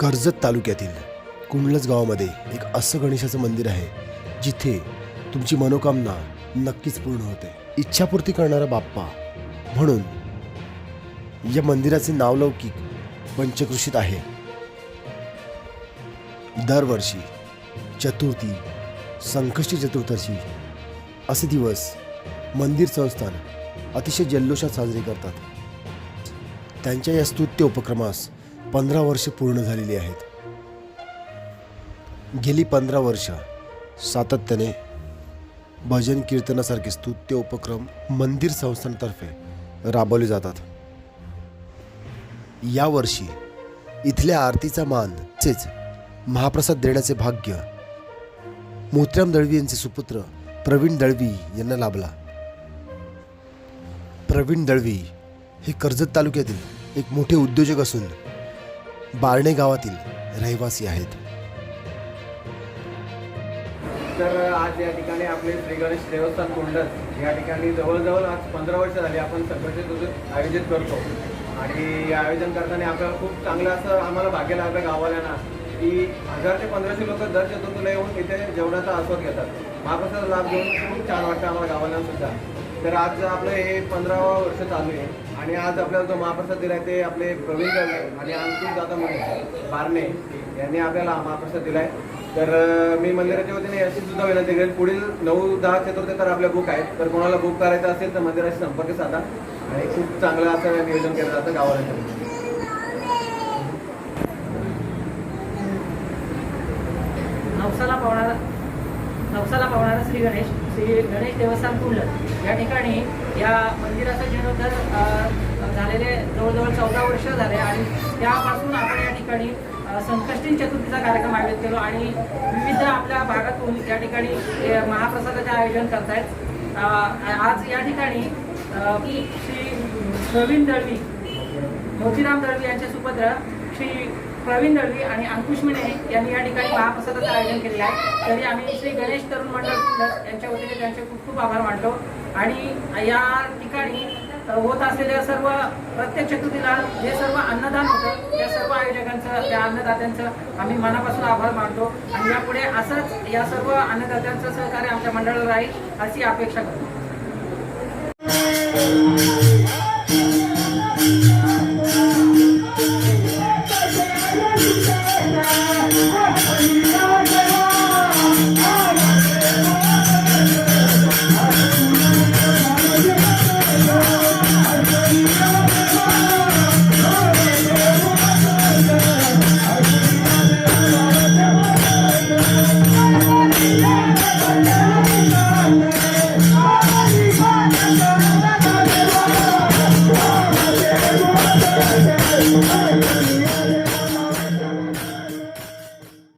कर्जत तालुक्यातील कुंडलज गावामध्ये एक असं गणेशाचं मंदिर आहे जिथे तुमची मनोकामना नक्कीच पूर्ण होते. इच्छापूर्ती करणारा बाप्पा म्हणून या मंदिराचे नावलौकिक पंचकृषीत आहे. दरवर्षी चतुर्थी संकष्टी चतुर्थशी असे दिवस मंदिर संस्थान अतिशय जल्लोषात साजरे करतात. त्यांच्या या स्तुत्य उपक्रमास पंधरा वर्ष पूर्ण झालेली आहेत. गेली पंधरा वर्ष सातत्याने भजन कीर्तनासारखे स्तुत्य उपक्रम मंदिर संस्थांतर्फे राबवले जातात. यावर्षी इथल्या आरतीचा मान तसेच महाप्रसाद देण्याचे भाग्य मोत्याम दळवी यांचे सुपुत्र प्रवीण दळवी यांना लाभला. प्रवीण दळवी हे कर्जत तालुक्यातील एक मोठे उद्योजक असून बारणे गावातील रहिवासी आहेत. तर आज या ठिकाणी आपले श्री गणेश देवस्थान कुंडल या ठिकाणी जवळजवळ आज पंधरा वर्ष झाली आपण संघर्ष तुझं आयोजित करतो. आणि हे आयोजन करताना आपल्याला खूप चांगलं असं आम्हाला भाग्य लागलं गावाल्यांना की हजार ते पंधराशे लोक दर चतुर्थीला येऊन इथे जेवणाचा आस्वाद घेतात. महाप्रसाद लाभ घेऊन खूप छान वाटतं आम्हाला गावाला सुद्धा. तर आज आपलं हे पंधरावा वर्ष चालू आहे. आणि आज आपल्याला जो महाप्रसाद दिला आहे ते आपले प्रवीण गवळे आणि अंकुश दादा म्हणे बारणे यांनी आपल्याला हा महाप्रसाद आहे तर मी मंदिराच्या वतीने अशी सुद्धा विनंती करेल पुढील नऊ दहा चतुर्थ तर आपल्या बुक आहेत. तर कोणाला बुक करायचं असेल तर मंदिराशी संपर्क साधा. आणि खूप चांगलं असं नियोजन केलं जातं गावाला. श्री गणेश श्री गणेश देवस्थान कुंडल या ठिकाणी या मंदिराचा जीर्णोद्धार झालेले जवळजवळ चौदा वर्ष झाले आणि त्यापासून आपण या ठिकाणी संकष्टी चतुर्थीचा कार्यक्रम आयोजित केलो आणि विविध आपल्या भागातून या ठिकाणी महाप्रसादाचे आयोजन करतायत. आज या ठिकाणी श्री प्रवीण दळवी मोतीराम दळवी यांचे सुपुत्र श्री प्रवीण दळवी आणि अंकुश मिणे यांनी या ठिकाणी महाप्रसादाचं आयोजन केलेलं आहे. तरी आम्ही श्री गणेश तरुण मंडळ यांच्या वतीने त्यांचे खूप खूप आभार मानतो. आणि या ठिकाणी होत असलेल्या सर्व प्रत्येक चतुर्थीला जे सर्व अन्नदान होतं त्या सर्व आयोजकांचं त्या अन्नदात्यांचं आम्ही मनापासून आभार मानतो. आणि यापुढे असंच या सर्व अन्नदात्यांचं सहकार्य आमच्या मंडळाला राहील अशी अपेक्षा करतो.